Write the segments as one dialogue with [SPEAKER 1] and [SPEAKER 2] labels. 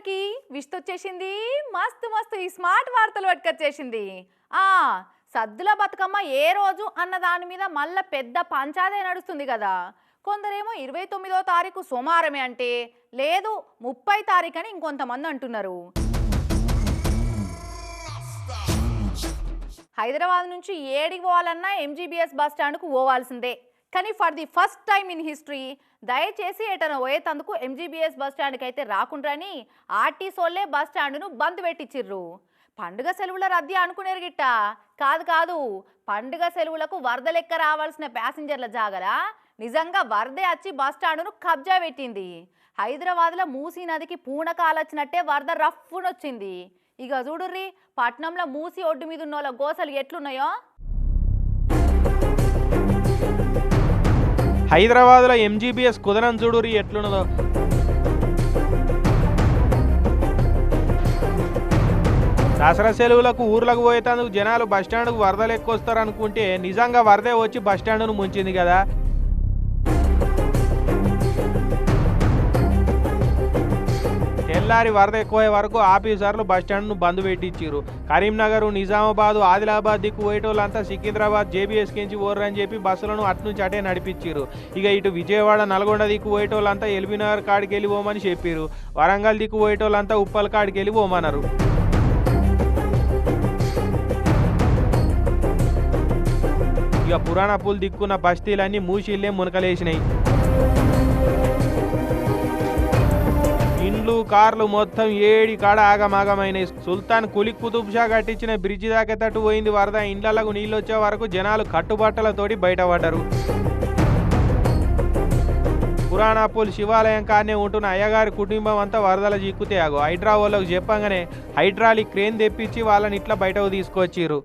[SPEAKER 1] అందరికీ విష్తు వచ్చేసింది మస్తు మస్తు ఈ స్మార్ట్ వార్తలు పట్టుకొచ్చేసింది. ఆ సద్దుల బతుకమ్మ ఏ రోజు అన్న దాని మీద మళ్ళా పెద్ద పంచాదే నడుస్తుంది కదా. కొందరేమో ఇరవై తొమ్మిదో తారీఖు సోమవారమే అంటే లేదు ముప్పై తారీఖు అని ఇంకొంతమంది అంటున్నారు. హైదరాబాద్ నుంచి ఏడికి పోవాలన్నా ఎంజీబీఎస్ బస్ స్టాండ్కు పోవాల్సిందే. కానీ for the first time in history దయచేసి ఎటన పోయేటందుకు ఎంజీబీఎస్ బస్ స్టాండ్కి అయితే రాకుండ్రని ఆర్టీసోళ్ళే బస్ స్టాండ్ను బంద్ పెట్టించిర్రు పండుగ సెలవుల రద్దీ అనుకునేరు గిట్ట? కాదు కాదు. పండుగ సెలవులకు వరద లెక్క రావాల్సిన ప్యాసింజర్ల జాగల? నిజంగా వరదే వచ్చి బస్ స్టాండును కబ్జా పెట్టింది. హైదరాబాద్లో మూసీ నదికి పూనకాలొచ్చినట్టే వరద రఫ్ఫునొచ్చింది. ఇక చూడుర్రి పట్నంలో మూసి ఒడ్డు మీద ఉన్న వాళ్ళ గోసలు ఎట్లున్నాయో?
[SPEAKER 2] హైదరాబాద్లో ఎంజీబీఎస్ కుదరం చూడురి ఎట్లున్నదో. దసరా సెలవులకు ఊర్లకు పోయేటందుకు జనాలు బస్టాండ్కు వరదలు ఎక్కువ వస్తారు అనుకుంటే నిజంగా వరదే వచ్చి బస్టాండ్ను ముంచింది కదా. తెల్లారి వరద ఎక్కువ వరకు ఆఫీసర్లు బస్టాండ్ను బంద్ పెట్టించారు కరీంనగర్ నిజామాబాద్ ఆదిలాబాద్ దిక్కు పోయేటోళ్ళంతా సికింద్రాబాద్ జేబీఎస్ కించి ఓర్రని చెప్పి బస్సులను అటు నుంచి అటే నడిపించారు ఇక ఇటు విజయవాడ నల్గొండ దిక్కు పోయేటోళ్ళంతా ఎల్బీనగర్ కాడికి వెళ్ళి పోమని చెప్పారు వరంగల్ దిక్కు పోయేటోళ్ళంతా ఉప్పల్ కాడికి వెళ్ళి పోమన్నారు. ఇక పురాణ పూలు దిక్కున్న బస్తీలన్నీ మూసిళ్ళే మునకలేసినాయి. కార్లు మొత్తం ఏడి కాడ ఆగమాగమైనాయి. సుల్తాన్ కులి కుతుబ్ షా కట్టించిన బ్రిడ్జి దాకా తట్టు పోయింది వరద. ఇండ్లకు నీళ్ళు వచ్చే వరకు జనాలు కట్టుబట్టలతోటి బయటపడ్డారు. పురాణాపూల్ శివాలయం కానే ఉంటున్న అయ్యగారి కుటుంబం అంతా వరదల చిక్కుతే ఆగు. హైడ్రా వాళ్ళకు చెప్పంగానే హైడ్రాలిక్ క్రేన్ తెప్పించి వాళ్ళని ఇట్లా బయటకు తీసుకొచ్చిర్రు.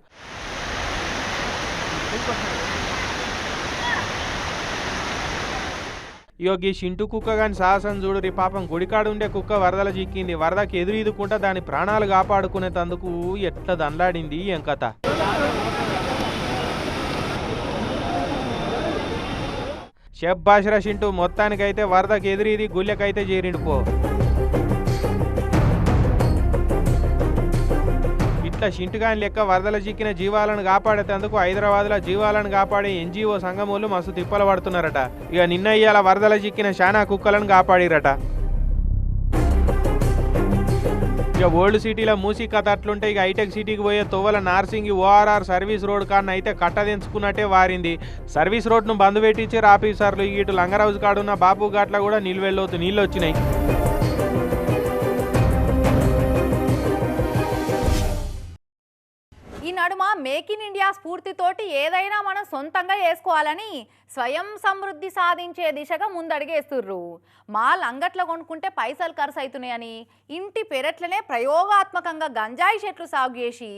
[SPEAKER 2] ఇగో ఈ షింటు కుక్క కానీ సాహసం చూడురి. పాపం గుడికాడు ఉండే కుక్క వరదల చిక్కింది. వరదకి ఎదురు ఇదుకుంటా దాని ప్రాణాలు కాపాడుకునేటందుకు ఎట్లా దండాడింది ఏం కథ షెఫ్ బాషరా చింటూ మొత్తానికైతే వరదకి ఎదురీది గుళ్ళకైతే చేరిండు ఇట్లా షింటుగాని లెక్క వరదలు చిక్కిన జీవాలను కాపాడేందుకు హైదరాబాద్లో జీవాలను కాపాడే ఎన్జిఓ సంఘములు మస్తు తిప్పలు పడుతున్నారట. ఇక నిన్న ఇవాళ వరదలు చిక్కిన శానా కుక్కలను కాపాడిరట. ఇక ఓల్డ్ సిటీలో మూసీ కథ అట్లుంటే ఇక హైటెక్ సిటీకి పోయే తువ్వల నార్సింగి ఓఆర్ఆర్ సర్వీస్ రోడ్ కాన్న అయితే కట్టదించుకున్నట్టే వారింది. సర్వీస్ రోడ్ను బంద్ పెట్టించారు ఆఫీసర్లు. ఇటు లంగరాజు కాడున్న బాపు ఘాట్లో కూడా నిల్వెళ్ళవుతూ నీళ్ళు వచ్చినాయి.
[SPEAKER 1] మేక్ ఇన్ ఇండియా స్ఫూర్తితోటి ఏదైనా మనం సొంతంగా వేసుకోవాలని స్వయం సమృద్ధి సాధించే దిశగా ముందడిగేస్తుర్రు. మాల్ అంగట్లో కొనుక్కుంటే పైసలు ఖర్చు అవుతున్నాయని ఇంటి పెరట్లనే ప్రయోగాత్మకంగా గంజాయి చెట్లు సాగు చేసి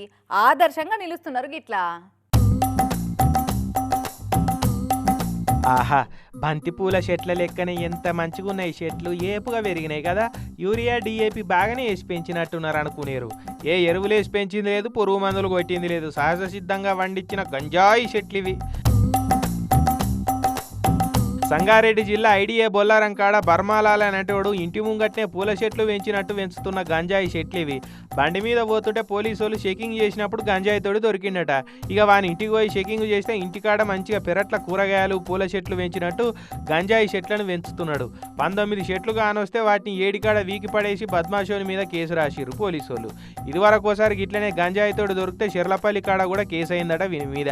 [SPEAKER 1] ఆదర్శంగా నిలుస్తున్నారు గిట్లా.
[SPEAKER 2] ఆహా బంతిపూల చెట్ల లెక్కనే ఎంత మంచిగా ఉన్నాయి చెట్లు. ఏపుగా పెరిగినాయి కదా. యూరియా డిఏపి బాగానే వేసి పెంచినట్టున్నారు అనుకునేరు. ఏ ఎరువులు వేసి పెంచింది లేదు పురుగు మందులు కొట్టింది లేదు. సహజ సిద్ధంగా వండించిన గంజాయి చెట్లు ఇవి సంగారెడ్డి జిల్లా ఐడిఏ బొల్లారం కాడ బర్మాలాల అనేటోడు ఇంటి ముంగట్నే పూల చెట్లు పెంచినట్టు పెంచుతున్న గంజాయి చెట్లు ఇవి. బండి మీద పోతుంటే పోలీసు వాళ్ళు చెకింగ్ చేసినప్పుడు గంజాయి తోడు దొరికిండట. ఇక వాని ఇంటికి పోయి చెకింగ్ చేస్తే ఇంటికాడ మంచిగా పెరట్ల కూరగాయలు పూల చెట్లు పెంచినట్టు గంజాయి చెట్లను పెంచుతున్నాడు పంతొమ్మిది చెట్లు కానొస్తే వాటిని ఏడికాడ వీకి పడేసి బద్మాషోని మీద కేసు రాసిరు పోలీసు వాళ్ళు ఇదివరకు ఒకసారి ఇట్లనే గంజాయి తోడు దొరికితే చెర్లపల్లి కాడ కూడా కేసు అయిందట వీని మీద.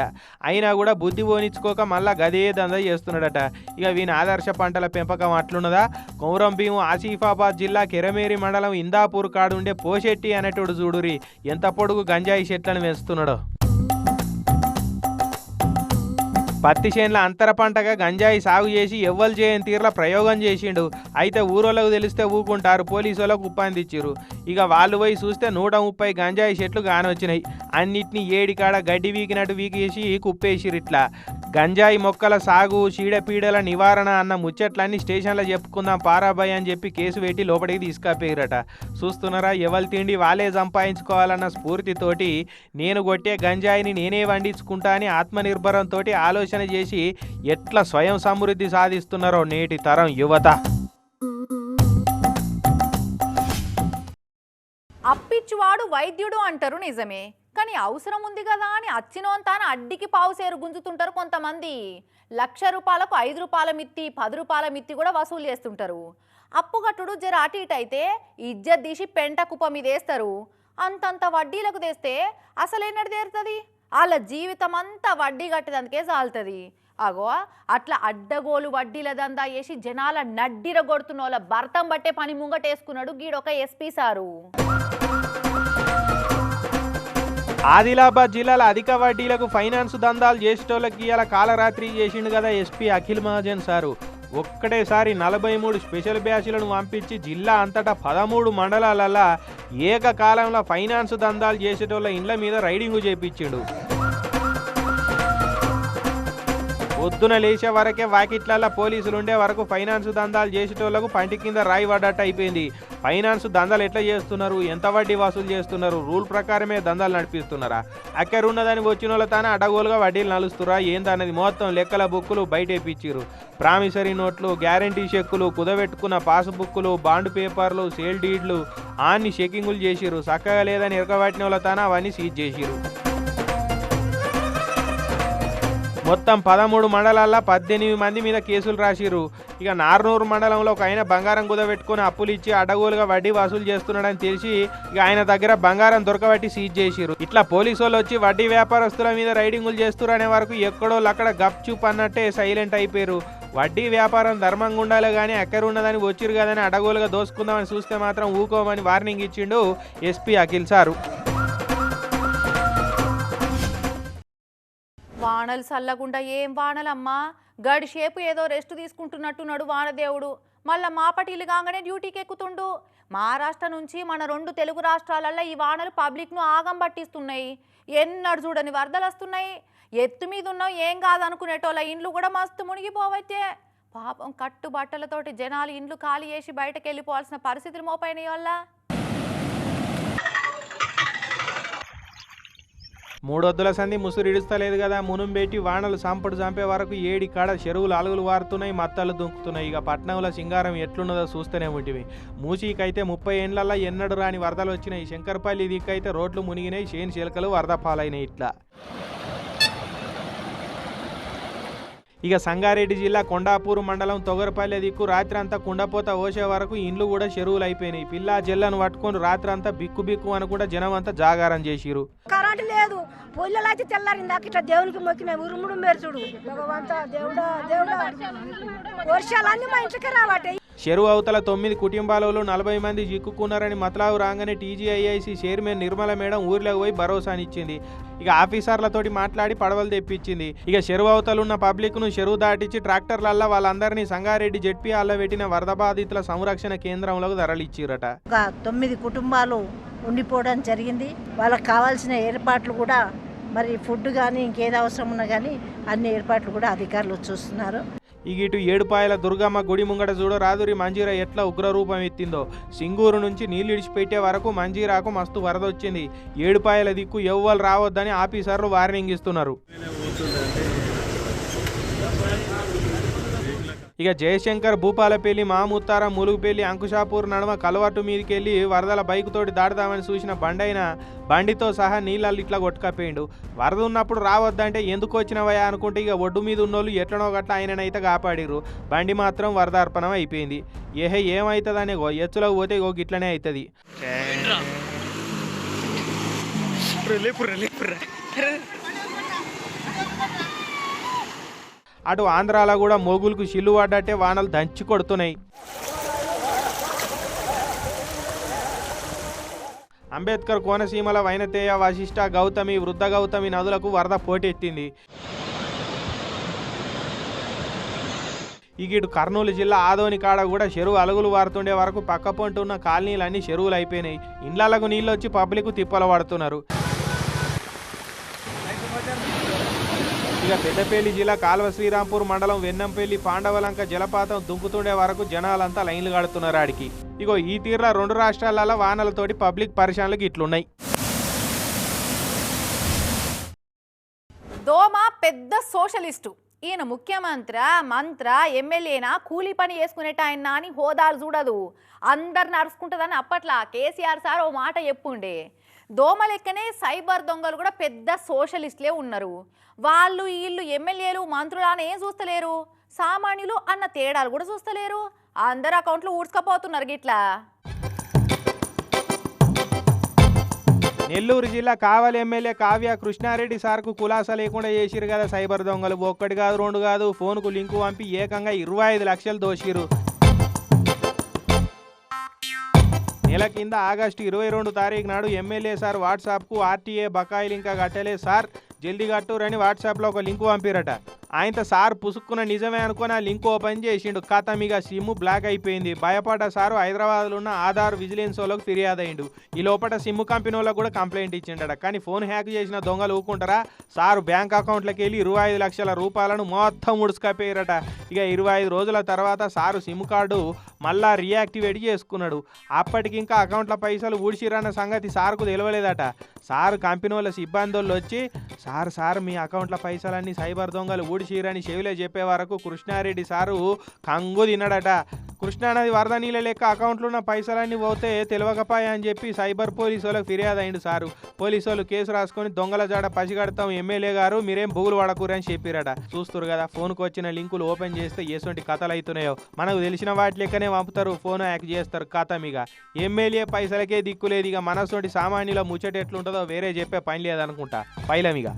[SPEAKER 2] అయినా కూడా బుద్ధి పోనిచ్చుకోక మళ్ళా గదే దందా చేస్తున్నాడట. ఇక వీని ఆదర్శ పంటల పెంపకం అట్లున్నదా? కొమరం భీము ఆసిఫాబాద్ జిల్లా కెరమేరి మండలం ఇందాపూర్ కాడుండే పోషెట్టి అనేటోడు చూడురి ఎంత పొడుగు గంజాయి చెట్లను పెంచుతున్నాడో. పత్తి చేనుల అంతర పంటగా గంజాయి సాగు చేసి ఎవ్వలు చేయని తీరులో ప్రయోగం చేసిండు. అయితే ఊరోళ్ళకు తెలిస్తే ఊకుంటారు పోలీసు వాళ్ళకు ఉప్పందిచ్చిర్రు ఇక వాళ్ళు పోయి చూస్తే నూట ముప్పై గంజాయి చెట్లు కానొచ్చినాయి అన్నిటినీ ఏడికాడ గడ్డి వీకినట్టు వీకేసి కుప్పేసిరు ఇట్లా. గంజాయి మొక్కల సాగు చీడపీడల నివారణ అన్న ముచ్చట్లన్నీ స్టేషన్లో చెప్పుకుందాం పారాబాయ్ అని చెప్పి కేసు పెట్టి లోపలికి తీసుకపోయారట చూస్తున్నారా ఎవరి తిండి వాళ్ళే సంపాదించుకోవాలన్న స్ఫూర్తితోటి నేను కొట్టే గంజాయిని నేనే వండించుకుంటా అని ఆత్మనిర్భరంతో ఆలోచన చేసి ఎట్లా స్వయం సమృద్ధి సాధిస్తున్నారో నేటి తరం యువత.
[SPEAKER 1] అప్పిచ్చువాడు వైద్యుడు అంటారు నిజమే. కానీ అవసరం ఉంది కదా అని అచ్చినోంతాన అడ్డికి పావుసేరు గుంజుతుంటారు కొంతమంది. లక్ష రూపాయలకు ఐదు రూపాయల మిత్తి పది రూపాయల మిత్తి కూడా వసూలు చేస్తుంటారు. అప్పు కట్టుడు జర అటు ఇటు అయితే ఇజ్జత్ తీసి పెంట కుప్ప మీద వేస్తారు. అంతంత వడ్డీలకు తెస్తే అసలేనట్టు తీరుతుంది? వాళ్ళ జీవితం అంతా వడ్డీ కట్టేదందుకే చాలుతుంది అగో అట్లా అడ్డగోలు వడ్డీల దందా వేసి జనాల నడ్డిర కొడుతున్న వాళ్ళ భర్తం బట్టే పని ముంగటేసుకున్నాడు గీడొక ఎస్పీ సారు.
[SPEAKER 2] ఆదిలాబాద్ జిల్లాలో అధిక వడ్డీలకు ఫైనాన్స్ దందాలు చేసేటోళ్ళకి ఇవాళ కాలరాత్రి చేసిండు కదా ఎస్పీ అఖిల్ మహాజన్ సారు. ఒక్కటేసారి నలభై మూడు స్పెషల్ బ్యాచ్లను పంపించి జిల్లా అంతటా పదమూడు మండలాలల్లా ఏకకాలంలో ఫైనాన్స్ దందాలు చేసేటోళ్ళ ఇండ్ల మీద రైడింగు చేపించిండు. పొద్దున లేచే వరకే వాకిట్లల్లో పోలీసులు ఉండే వరకు ఫైనాన్స్ దందాలు చేసేటోళ్ళకు పంటి కింద రాయి పడ్డట్టు అయిపోయింది. ఫైనాన్స్ దందాలు ఎట్లా చేస్తున్నారు? ఎంత వడ్డీ వసూలు చేస్తున్నారు? రూల్ ప్రకారమే దందాలు నడిపిస్తున్నారా? అక్కడ ఉన్నదని వచ్చిన వాళ్ళ అడగోలుగా వడ్డీలు నలుస్తురా ఏందన్నది? మొత్తం లెక్కల బుక్కులు బయట వేపించారు ప్రామిసరీ నోట్లు గ్యారంటీ చెక్కులు కుదబెట్టుకున్న పాస్బుక్లు బాండ్ పేపర్లు సేల్ డీడ్లు ఆన్ని చెకింగులు చేసిరు చక్కగా లేదని ఇరకబట్టిన వాళ్ళ అవన్నీ సీజ్ చేసిరు మొత్తం పదమూడు మండలాల్లో పద్దెనిమిది మంది మీద కేసులు రాసిరు ఇక నార్నూరు మండలంలో ఒక ఆయన బంగారం కుదబెట్టుకుని అప్పులు ఇచ్చి అడ్డగోలుగా వడ్డీ వసూలు చేస్తున్నాడని తెలిసి ఇక ఆయన దగ్గర బంగారం దొరకబట్టి సీజ్ చేసిరు ఇట్లా పోలీసు వాళ్ళు వచ్చి వడ్డీ వ్యాపారస్తుల మీద రైడింగులు అనే వరకు ఎక్కడో అక్కడ గప్చూప్ అన్నట్టే సైలెంట్ అయిపోయారు వడ్డీ వ్యాపారం ధర్మంగా ఉండాలి కానీ ఎక్కడున్నదని వచ్చిరు కదని అడగోలుగా దోసుకుందామని చూస్తే మాత్రం ఊకోమని వార్నింగ్ ఇచ్చిండు ఎస్పీ అఖిల్ సారు.
[SPEAKER 1] వానలు చల్లకుండా ఏం వానలమ్మా? గడిసేపు ఏదో రెస్ట్ తీసుకుంటున్నట్టున్నాడు వానదేవుడు. మళ్ళా మాపటీలు కాగానే డ్యూటీకి ఎక్కుతుండు. మహారాష్ట్ర నుంచి మన రెండు తెలుగు రాష్ట్రాలల్లో ఈ వానలు పబ్లిక్ను ఆగం పట్టిస్తున్నాయి. ఎన్నడు చూడని వరదలు వస్తున్నాయి. ఎత్తు మీద ఉన్నావు ఏం కాదనుకునేటోళ్ళ ఇండ్లు కూడా మస్తు మునిగిపోవచ్చే. పాపం కట్టు బట్టలతోటి జనాలు ఇండ్లు ఖాళీ చేసి బయటకు వెళ్ళిపోవాల్సిన పరిస్థితులు మోపైన వాళ్ళ.
[SPEAKER 2] మూడొద్దుల సంధి ముసురు ఇడుస్తలేదు కదా మునుం పెట్టి వానలు సంపడు చంపే వరకు ఏడి కాడ చెరువులు అలుగులు వారుతున్నాయి మత్తలు దుంకుతున్నాయి. ఇక పట్నంలో సింగారం ఎట్లున్నదో చూస్తూనే ఉంటివి. మూసీకైతే ముప్పై ఏండ్లల్లో ఎన్నడు రాని వరదలు వచ్చినాయి. శంకర్పల్లి దిక్కైతే రోడ్లు మునిగినాయి చేను చిలకలు వరద పాలైనాయి ఇట్లా. ఇక సంగారెడ్డి జిల్లా కొండాపూర్ మండలం తొగరపల్లె దిక్కు రాత్రి అంతా కుండపోత ఓసే వరకు ఇండ్లు కూడా చెరువులు అయిపోయినాయి పిల్ల జల్లను పట్టుకొని రాత్రి అంతా బిక్కు బిక్కు అని కూడా జనం అంతా జాగారం చేసిరు
[SPEAKER 3] కరెంట్ లేదు. పొయ్యిలో అయితే తెల్లారిందాక ఇట్లా దేవునికి మొక్కిన ఉరుముడు మేర్చుడు భగవంత దేవుడా దేవుడా. వర్షాలన్నీ మా ఇంటికి రావటే.
[SPEAKER 2] చెరువు అవతల తొమ్మిది కుటుంబాలలో నలభై మంది చిక్కుకున్నారని మతలావు రాగానే టీజీఐఐసి చైర్మన్ నిర్మల మేడం ఊర్లోకి పోయి భరోసానిచ్చింది. ఇక ఆఫీసర్లతోటి మాట్లాడి పడవలు తెప్పించింది. ఇక చెరువు అవతల ఉన్న పబ్లిక్ను చెరువు దాటించి ట్రాక్టర్లల్లా వాళ్ళందరినీ సంగారెడ్డి జడ్పీ హాల్లో పెట్టిన వరద బాధితుల సంరక్షణ కేంద్రంలోకి తరలిచ్చిరట.
[SPEAKER 3] ఒక తొమ్మిది కుటుంబాలు ఉండిపోవడం జరిగింది. వాళ్ళకి కావాల్సిన ఏర్పాట్లు కూడా మరి ఫుడ్ కానీ ఇంకేది అవసరం ఉన్నా కానీ అన్ని ఏర్పాట్లు కూడా అధికారులు చూస్తున్నారు.
[SPEAKER 2] ఇక ఇటు ఏడుపాయల దుర్గమ్మ గుడి ముంగట చూడ రాదురి మంజీరా ఎట్లా ఉగ్రరూపం ఎత్తిందో. సింగూరు నుంచి నీళ్ళు ఇడిచిపెట్టే వరకు మంజీరాకు మస్తు వరద వచ్చింది. ఏడుపాయల దిక్కు ఎవ్వరు రావద్దని ఆఫీసర్లు వార్నింగ్ ఇస్తున్నారు. ఇక జయశంకర్ భూపాలపల్లి మాముత్తారం ములుగుపల్లి అంకుషాపూర్ నడమ కలవట్టు మీదకెళ్ళి వరదల బైక్ తోటి దాటుదామని చూసిన బండైన బండితో సహా నీళ్ళల్లో ఇట్లా కొట్టుకపోయిండు. వరద ఉన్నప్పుడు రావద్దంటే ఎందుకు వచ్చినవయా అనుకుంటే ఇక ఒడ్డు మీద ఉన్నోళ్ళు ఎట్లనో గట్ల ఆయననైతే కాపాడిరు బండి మాత్రం వరదార్పణం అయిపోయింది. ఏహే ఏమవుతుందనే గో ఎత్తులోకి పోతే గో గిట్లనే అవుతుంది అటు ఆంధ్రాలో కూడా మోగులకు చిల్లు పడ్డట్టే వానలు దంచి కొడుతున్నాయి. అంబేద్కర్ కోనసీమల వైనతేయ వశిష్ట గౌతమి వృద్ధ గౌతమి నదులకు వరద పోటెత్తింది. ఇక ఇటు కర్నూలు జిల్లా ఆదోని కాడ కూడా చెరువు అలుగులు వారుతుండే వరకు పక్క పొంటి ఉన్న కాలనీలన్నీ చెరువులు అయిపోయినాయి ఇండ్లకు నీళ్ళు వచ్చి పబ్లిక్ తిప్పలు పడుతున్నారు. ఇక పెద్దపల్లి జిల్లా కాల్వ శ్రీరాంపూర్ మండలం వెన్నంపల్లి పాండవలంక జలపాతం దుంకుతుండే వరకు జనాలంతా లైన్లు కడుతున్నారు ఆడికి. ఇగో ఈ తీరులో రెండు రాష్ట్రాలలో వానలతోటి పబ్లిక్ పరిశ్రమలకు ఇట్లున్నాయి.
[SPEAKER 1] దోమ పెద్ద సోషలిస్టు. ఈయన ముఖ్యమంత్రి మంత్ర ఎమ్మెల్యేనా కూలీ పని చేసుకునేట ఆయన అని హోదాలు చూడదు. అందరు నడుచుకుంటుందని అప్పట్లో కేసీఆర్ సార్ ఓ మాట చెప్పుండే. దోమలెక్కనే సైబర్ దొంగలు కూడా పెద్ద సోషలిస్ట్లే ఉన్నారు. వాళ్ళు వీళ్ళు ఎమ్మెల్యేలు మంత్రులు అని ఏం చూస్తలేరు? సామాన్యులు అన్న తేడాలు కూడా చూస్తలేరు? అందరు అకౌంట్లు ఊడ్చుకపోతున్నారు గిట్లా.
[SPEAKER 2] నెల్లూరు జిల్లా కావలి ఎమ్మెల్యే కావ్య కృష్ణారెడ్డి సార్కు కులాస లేకుండా చేసిరు కదా సైబర్ దొంగలు. ఒక్కటి కాదు రెండు కాదు ఫోన్కు లింకు పంపి ఏకంగా ఇరవై ఐదు లక్షలు దోషిరు నెల కింద ఆగస్టు ఇరవై రెండు తారీఖు నాడు ఎమ్మెల్యే సార్ వాట్సాప్కు ఆర్టీఏ బకాయిలు ఇంకా కట్టలే సార్. జల్దీ కట్టురని వాట్సాప్లో ఒక లింకు పంపిరట. ఆయనతో సార్ పుసుక్కున్న నిజమే అనుకుని ఆ లింక్ ఓపెన్ చేసిండు. ఖాతం ఇక సిమ్ బ్లాక్ అయిపోయింది. భయపడ్డ సారు హైదరాబాద్లో ఉన్న ఆధార్ విజిలెన్స్ వాళ్ళకి ఫిర్యాదు అయిండు ఈ లోపల సిమ్ కంపెనీ వాళ్ళకి కూడా కంప్లైంట్ ఇచ్చిండట. కానీ ఫోన్ హ్యాక్ చేసిన దొంగలు ఊకుంటారా? సారు బ్యాంక్ అకౌంట్లోకి వెళ్ళి ఇరవై ఐదు లక్షల రూపాయలను మొత్తం ఉడుచుకపోయారట. ఇక ఇరవై ఐదు రోజుల తర్వాత సారు సిమ్ కార్డు మళ్ళా రీయాక్టివేట్ చేసుకున్నాడు. అప్పటికి ఇంకా అకౌంట్ల పైసలు ఊడిచిరన్న సంగతి సార్కు తెలియలేదట సార్ కంపెనీ వాళ్ళ సిబ్బంది వాళ్ళు వచ్చి సార్ సార్ మీ అకౌంట్ల పైసలన్నీ సైబర్ దొంగలు ఊడిచిరని చెవిలో చెప్పే వరకు కృష్ణారెడ్డి సారు కంగు తిన్నాడట కృష్ణానది వరద నీళ్ళ లెక్క అకౌంట్లో ఉన్న పైసలన్నీ పోతే తెలియకపాయ అని చెప్పి సైబర్ పోలీసు వాళ్ళకి ఫిర్యాదు అయింది సారు. పోలీసు వాళ్ళు కేసు రాసుకొని దొంగల జాడ పసిగడతాం ఎమ్మెల్యే గారు మీరేం బుగులు పడకూరని చెప్పిరట. చూస్తురు కదా ఫోన్కు వచ్చిన లింకులు ఓపెన్ చేస్తే ఎటువంటి కథలు అవుతున్నాయో మనకు తెలిసిన వాటి లెక్కనే పంపుతారు ఫోన్ హ్యాక్ చేస్తారు కథ ఇక ఎమ్మెల్యే పైసలకే దిక్కులేదు ఇక మనసోటి సామాన్యుల ముచ్చట ఎట్లుంటుందో వేరే చెప్పే పని లేదనుకుంటా. పైలమిగా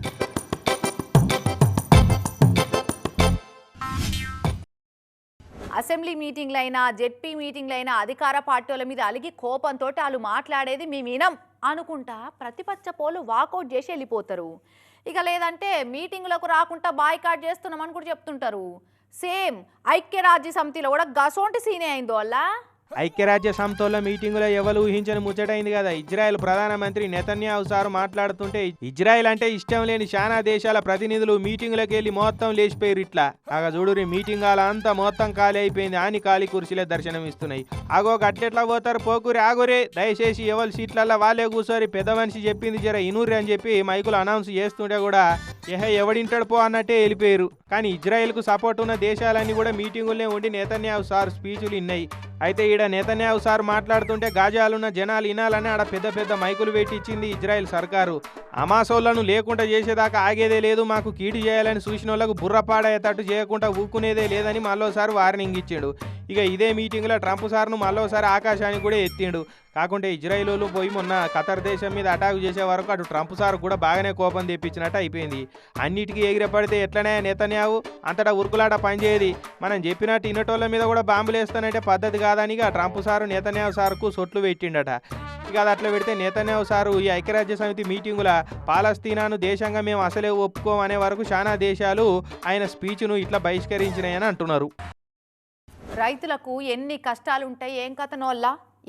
[SPEAKER 1] అసెంబ్లీ మీటింగ్లైనా జెడ్పీ మీటింగ్లైనా అధికార పార్టీల మీద అలిగి కోపంతో వాళ్ళు మాట్లాడేది మేము వినం అనుకుంటా ప్రతిపక్ష పోలు వాకౌట్ చేసి వెళ్ళిపోతారు. ఇక లేదంటే మీటింగులకు రాకుండా బాయ్కాట్ చేస్తున్నామని కూడా చెప్తుంటారు. సేమ్ ఐక్యరాజ్య సమితిలో కూడా గసోంటి సీనే అయిందో వల్ల
[SPEAKER 2] ఐక్యరాజ్య సమితిలో మీటింగులో ఎవరు ఊహించని ముచ్చటైంది కదా. ఇజ్రాయెల్ ప్రధానమంత్రి నెతన్యాహు సారు మాట్లాడుతుంటే ఇజ్రాయెల్ అంటే ఇష్టం లేని శానా దేశాల ప్రతినిధులు మీటింగులకు వెళ్ళి మొత్తం లేచిపోయారు ఇట్లా. ఆగ చూడురి మీటింగ్ అలా అంతా మొత్తం ఖాళీ అయిపోయింది. అని ఖాళీ కుర్చీలే దర్శనం ఇస్తున్నాయి. ఆగో గట్లెట్లా పోతారు? పోకురి ఆగురే దయచేసి ఎవరి సీట్లల్లో వాళ్ళే కూర్చోరి పెద్ద మనిషి చెప్పింది జర ఇనూరి అని చెప్పి మైకులు అనౌన్స్ చేస్తుంటే కూడా ఏహే ఎవడింటాడు పో అన్నట్టే వెళ్ళిపోయారు కానీ ఇజ్రాయెల్కు సపోర్ట్ ఉన్న దేశాలన్నీ కూడా మీటింగులనే ఉండి నేతన్యాహు సార్ స్పీచ్లు ఇన్నాయి. అయితే ఈడ నేతన్యాహు సార్ మాట్లాడుతుంటే గాజాలున్న జనాలు వినాలని ఆడ పెద్ద పెద్ద మైకులు పెట్టించింది ఇజ్రాయెల్ సర్కారు. అమాసోళ్ళను లేకుండా చేసేదాకా ఆగేదే లేదు మాకు కీడు చేయాలని చూసిన వాళ్ళకు బుర్రపాడేటట్టు చేయకుండా ఊకునేదే లేదని మళ్ళోసారి వార్నింగ్ ఇచ్చాడు. ఇక ఇదే మీటింగ్లో ట్రంప్ సార్ను మళ్ళోసారి ఆకాశానికి కూడా ఎత్తిండు. కాకుంటే ఇజ్రాయిలోలు పోయి మొన్న ఖతర్ దేశం మీద అటాక్ చేసే వరకు అటు ట్రంప్ సార్ కూడా బాగానే కోపం తెప్పించినట్టు అయిపోయింది. అన్నిటికీ ఎగిరపడితే ఎట్లనే నేతన్యావు? అంతటా ఉరుకులాట పనిచేయది. మనం చెప్పినట్టు ఇన్నటోళ్ళ మీద కూడా బాంబులు వేస్తానంటే పద్ధతి కాదని ఇక ట్రంప్ సారు నేతన్యావు సార్కు సొట్లు పెట్టిండట. ఇక అది అట్లా పెడితే నేతన్యాహు సారు ఈ ఐక్యరాజ్య సమితి మీటింగుల పాలస్తీనాను దేశంగా మేము అసలే ఒప్పుకోమనే వరకు చాలా దేశాలు ఆయన స్పీచ్ను ఇట్లా బహిష్కరించినాయని అంటున్నారు.
[SPEAKER 1] రైతులకు ఎన్ని కష్టాలు ఉంటాయి ఏం కథనోళ్ళ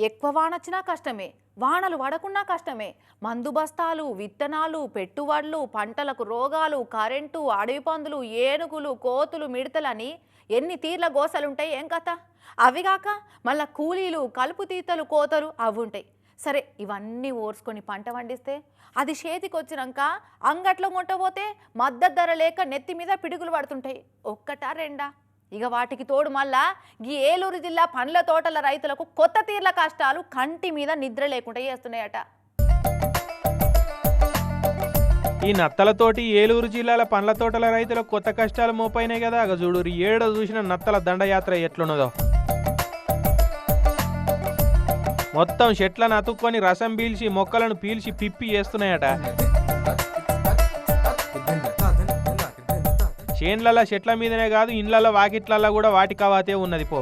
[SPEAKER 1] ఎక్కువ వానొచ్చినా కష్టమే వానలు పడకున్నా కష్టమే. మందు బస్తాలు విత్తనాలు పెట్టుబడులు పంటలకు రోగాలు కరెంటు అడవి పందులు ఏనుగులు కోతులు మిడతలని ఎన్ని తీర్ల గోసలుంటాయి ఏం కథ? అవిగాక మళ్ళా కూలీలు కలుపు తీతలు కోతలు అవి ఉంటాయి. సరే ఇవన్నీ ఓర్చుకొని పంట పండిస్తే అది చేతికి వచ్చినాక అంగట్లో కొంటపోతే మద్దతు ధర లేక నెత్తి మీద పిడుగులు పడుతుంటాయి. ఒక్కటా రెండా? ఇక వాటికి తోడు మళ్ళా ఈ ఏలూరు జిల్లా పండ్ల తోటల రైతులకు కొత్త తీర్ల కష్టాలు కంటి మీద నిద్ర లేకుండా చేస్తున్నాయట.
[SPEAKER 2] ఈ నత్తలతోటి ఏలూరు జిల్లాల పండ్ల తోటల రైతులకు కొత్త కష్టాలు మోపైనాయి కదా. అగ చూడు ఏడ చూసిన నత్తల దండయాత్ర ఎట్లున్నదో. మొత్తం చెట్లను అతుక్కొని రసం పీల్చి మొక్కలను పీల్చి పిప్పి చేస్తున్నాయట. చేన్లలో చెట్ల మీదనే కాదు ఇండ్లలో వాకిట్లలో కూడా వాటి కవాతే ఉన్నది పో.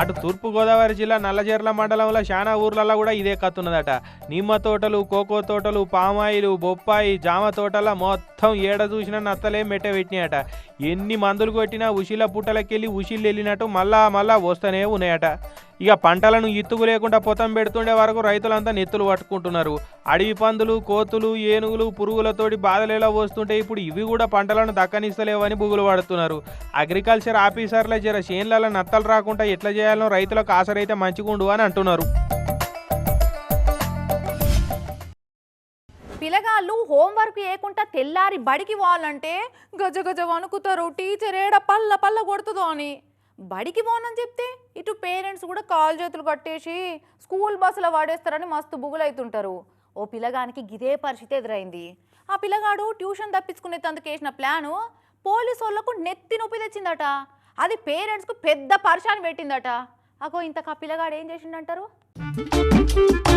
[SPEAKER 2] అటు తూర్పు గోదావరి జిల్లా నల్లజర్ల మండలంలో చాలా ఊర్లలో కూడా ఇదే కత్తున్నదట. నిమ్మ తోటలు కోకో తోటలు పామాయిలు బొప్పాయి జామ తోటల మొత్తం ఏడ చూసినా నత్తలే మెట్ట పెట్టినాయట. ఎన్ని మందులు కొట్టినా ఉసిల పుట్టలకెళ్ళి ఉసిళ్ళు వెళ్ళినట్టు మళ్ళా మళ్ళా వస్తూనే ఉన్నాయట. ఇక పంటలను ఇత్తుకు లేకుండా పొతం పెడుతుండే వరకు రైతులంతా నెత్తులు పట్టుకుంటున్నారు. అడవి పందులు కోతులు ఏనుగులు పురుగులతోటి బాధలేలా వస్తుంటే ఇప్పుడు ఇవి కూడా పంటలను దక్కనిస్తలేవని బుగులు పడుతున్నారు. అగ్రికల్చర్ ఆఫీసర్ల జర చేన్లలో నత్తలు రాకుండా ఎట్లా చేయాలో రైతులకు ఆసరైతే మంచిగుండు అని అంటున్నారు.
[SPEAKER 1] పిలగాళ్ళు హోంవర్క్ చేయకుండా తెల్లారి బడికి పోవాలంటే గజ గజ వణుకుతారు. టీచర్ ఏడ పల్ల పల్ల కొడుతుందో అని. బడికి పోనని చెప్తే ఇటు పేరెంట్స్ కూడా కాలు చేతులు కట్టేసి స్కూల్ బస్సులో వాడేస్తారని మస్తు బుగులైతుంటారు. ఓ పిల్లగానికి గిదే పరిస్థితి ఎదురైంది. ఆ పిల్లగాడు ట్యూషన్ తప్పించుకునే తందుకు వేసిన ప్లాను పోలీసు వాళ్ళకు నెత్తి నొప్పి తెచ్చిందట. అది పేరెంట్స్కు పెద్ద పరిశాన్ పెట్టిందట. అగో ఇంతకు ఆ పిల్లగాడు ఏం చేసిండంటారు?
[SPEAKER 2] నీ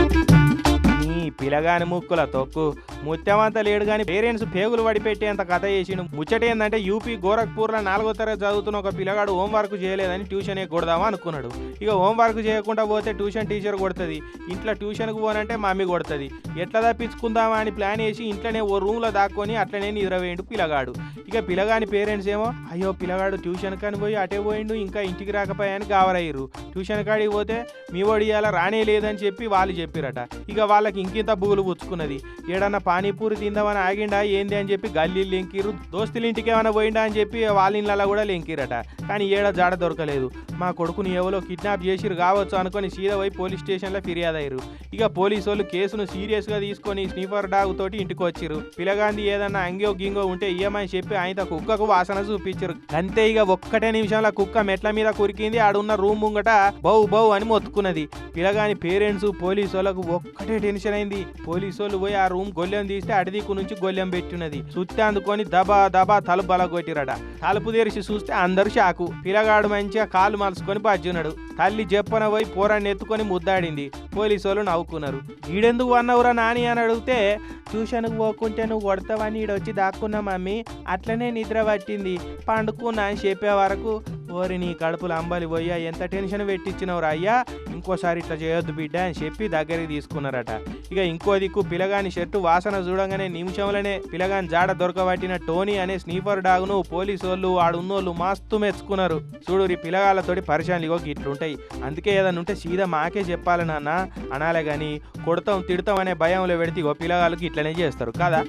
[SPEAKER 2] పిలగాని ముక్కుల తొక్కు. ముత్యమంత లేడు కానీ పేరెంట్స్ పేగులు పడిపెట్టేంత కథ చేసిండు. ముచ్చట ఏంటంటే యూపీ గోరఖ్పూర్లో నాలుగో తరగతి చదువుతున్న ఒక పిల్లగాడు హోంవర్క్ చేయలేదని ట్యూషన్ కొడదామా అనుకున్నాడు. ఇక హోంవర్క్ చేయకుండా పోతే ట్యూషన్ టీచర్ కొడుతుంది. ఇంట్లో ట్యూషన్కి పోనంటే మమ్మీ కొడుతుంది. ఎట్లా తప్పించుకుందామా అని ప్లాన్ చేసి ఇంట్లోనే ఓ రూమ్లో దాక్కొని అట్లనే నిద్రవేయండు పిల్లగాడు ఇక పిల్లగాని పేరెంట్స్ ఏమో అయ్యో పిల్లగాడు ట్యూషన్ కాని పోయి అటే పోయిండు ఇంకా ఇంటికి రాకపోయాని గావరయ్యారు ట్యూషన్ కాడికి పోతే మీ వాడు ఇవాళ రానే లేదని చెప్పి వాళ్ళు చెప్పిరట. ఇక వాళ్ళకి ఇంకింత బుగులు పుచ్చుకున్నది. ఏడన్నా పానీపూరి తిందామని ఆగిండా ఏంది అని చెప్పి గల్లీ లెంకిరు దోస్తులు ఇంటికి ఏమైనా పోయిండా అని చెప్పి వాళ్ళ ఇళ్ళలో కూడా లెంకిరట. కానీ ఏడ జాడ దొరకలేదు. మా కొడుకుని ఎవరో కిడ్నాప్ చేసిరు కావచ్చు అనుకొని సీదా పోయి పోలీస్ స్టేషన్లో ఫిర్యాదు అయ్యారు ఇక పోలీసు వాళ్ళు కేసును సీరియస్గా తీసుకొని స్నీఫర్ డాగ్ తోటి ఇంటికి వచ్చిరు పిల్లగాంది ఏదన్నా అంగో గింగో ఉంటే ఇయ్యమని చెప్పి ఆయన కుక్కకు వాసన చూపించారు అంతే ఇక ఒక్కటే నిమిషంలో కుక్క మెట్ల మీద కురికింది. ఆడున్న రూమ్ ముంగట బౌ బౌ అని మొత్తుకున్నది. పిల్లగాని పేరెంట్స్ పోలీసు వాళ్ళకు ఒక్కటే టెన్షన్ అయింది. పోలీసు వాళ్ళు పోయి ఆ రూమ్ గొల్లెం తీస్తే అడిదిక్కు నుంచి గొల్లెం పెట్టినది. సుత్తి అందుకొని దబా దబా తలుపు బలగొట్టిరట. తలుపు తెరిచి చూస్తే అందరు షాకు. పిల్లగాడు మంచిగా కాలు మలుసుకొని బజ్జున్నాడు. తల్లి చెప్పన పోయి పోరాన్ని ఎత్తుకొని ముద్దాడింది. పోలీసు వాళ్ళు నవ్వుకున్నారు. ఈడెందుకు అన్నవురా నాని? అని అడిగితే ట్యూషన్కి పోకుంటే నువ్వు కొడతావని ఈడొచ్చి దాక్కున్నా మమ్మీ. అట్లనే నిద్ర పట్టింది. పండుకున్నా అని చెప్పే వరకు ఓరి నీ కడుపులు అంబలి పోయ్యా ఎంత టెన్షన్ పెట్టించినవురా అయ్యా? ఇంకోసారి ఇట్లా చేయొద్దు బిడ్డ అని చెప్పి దగ్గరికి తీసుకున్నారట. ఇక ఇంకో దిక్కు పిలగాని షర్టు వాసన చూడంగానే నిమిషంలోనే పిలగాని జాడ దొరకబట్టిన టోనీ అనే స్నీపర్ డాగ్ను పోలీసు వాళ్ళు ఆడున్నోళ్ళు మస్తు మెచ్చుకున్నారు. చూడు ఈ పిలగాళ్ళతోటి పరిశాన్లు ఇగో ఇట్లుంటాయి. అందుకే ఏదన్నా ఉంటే సీదా మాకే చెప్పాలి నాన్న. అనాలే కానీ కొడతాం తిడతాం అనే భయంలో పెడితే ఇగో పిల్లగాళ్ళకి ఇట్లనే చేస్తారు కదా?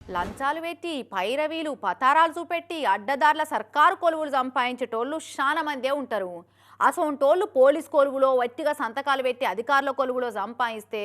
[SPEAKER 1] లంచాలు పెట్టి పైరవీలు పతారాలు చూపెట్టి అడ్డదారుల సర్కారు కొలువులు సంపాదించేటోళ్ళు చాలా మందే ఉంటారు. అసొంటోళ్ళు పోలీస్ కొలువులో వట్టిగా సంతకాలు పెట్టి అధికారుల కొలువులో సంపాదిస్తే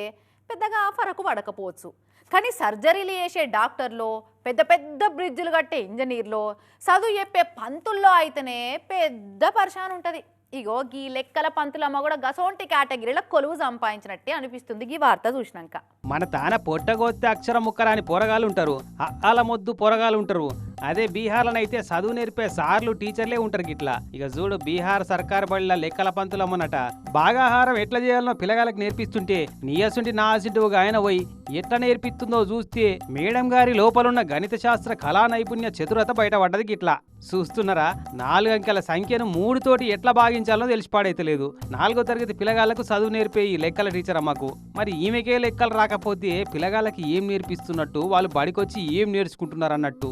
[SPEAKER 1] పెద్దగా ఫరకు పడకపోవచ్చు కానీ సర్జరీలు చేసే డాక్టర్లో పెద్ద పెద్ద బ్రిడ్జ్లు కట్టే ఇంజనీర్లో చదువు చెప్పే పంతుల్లో అయితేనే పెద్ద పరిశాన్ ఉంటుంది ఇగో గీ లెక్కల పంతులమ్మ కూడా గసోంటి కేటగిరీలో కొలువు సంపాదించినట్టే అనిపిస్తుంది. ఈ వార్త చూసినాక.
[SPEAKER 4] మన తాన పొట్టగోత్తే అక్షరం ముక్కరాని పోరగాలు ఉంటారు. అక్కల మొద్దు పోరగాలు ఉంటారు. అదే బీహార్లోనైతే చదువు నేర్పే సార్లు టీచర్లే ఉంటారు గిట్లా. ఇక చూడు బీహార్ సర్కార్ బళ్ళ లెక్కల పంతులమ్మనట బాగా బాగాహారం ఎట్లా చేయాలనో పిల్లగాళ్ళకి నేర్పిస్తుంటే నీయసుంటి నా అసిడ్డు ఒక ఆయన పోయి ఎట్లా నేర్పిస్తుందో చూస్తే మేడం గారి లోపలున్న గణిత శాస్త్ర కళా నైపుణ్య చతురత బయటపడ్డది గిట్లా. చూస్తున్నారా? నాలుగు అంకెల సంఖ్యను మూడుతోటి ఎట్లా భాగించాలో తెలిసిపాడైతలేదు. నాలుగో తరగతి పిల్లగాళ్ళకు చదువు నేర్పే ఈ లెక్కల టీచర్ అమ్మకు. మరి ఈమెకే లెక్కలు రాకపోతే పిల్లగాళ్ళకి ఏం నేర్పిస్తున్నట్టు? వాళ్ళు బడికొచ్చి ఏం నేర్చుకుంటున్నారు అన్నట్టు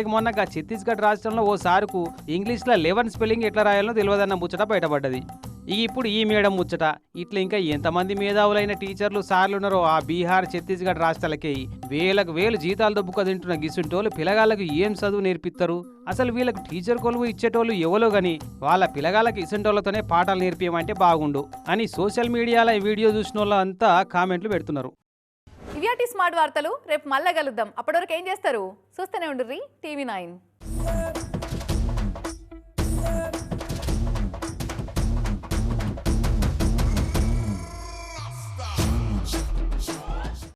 [SPEAKER 4] మొన్నటికి మొన్నగా ఛత్తీస్గఢ్ రాష్ట్రంలో ఓ సారుకు ఇంగ్లీష్లో లెవెన్ స్పెల్లింగ్ ఎట్లా రాయాలో తెలియదన్న ముచ్చట బయటపడ్డది. ఇప్పుడు ఈ మేడం ముచ్చట ఇట్లా ఇంకా ఎంతమంది మేధావులైన టీచర్లు సార్లు ఉన్నారో ఆ బీహార్ ఛత్తీస్గఢ్ రాష్ట్రాలకే. వేలకు వేలు జీతాలు దొబ్బుక తింటున్న గిసుంటోళ్ళు పిల్లగాళ్ళకు ఏం చదువు నేర్పిస్తారు అసలు వీళ్ళకి టీచర్ కొలువు ఇచ్చేటోళ్ళు ఎవరో గాని? వాళ్ళ పిల్లగాళ్ళకి ఇసుంటోళ్ళతోనే పాఠాలు నేర్పియమంటే బాగుండు అని సోషల్ మీడియాలో ఈ వీడియో చూసిన వాళ్ళంతా కామెంట్లు పెడుతున్నారు.
[SPEAKER 1] స్మార్ట్ వార్తలు రేపు మళ్ళా కలుద్దాం. అప్పటివరకు ఏం చేస్తారు? చూస్తూనే ఉండుర్రి. TV nine.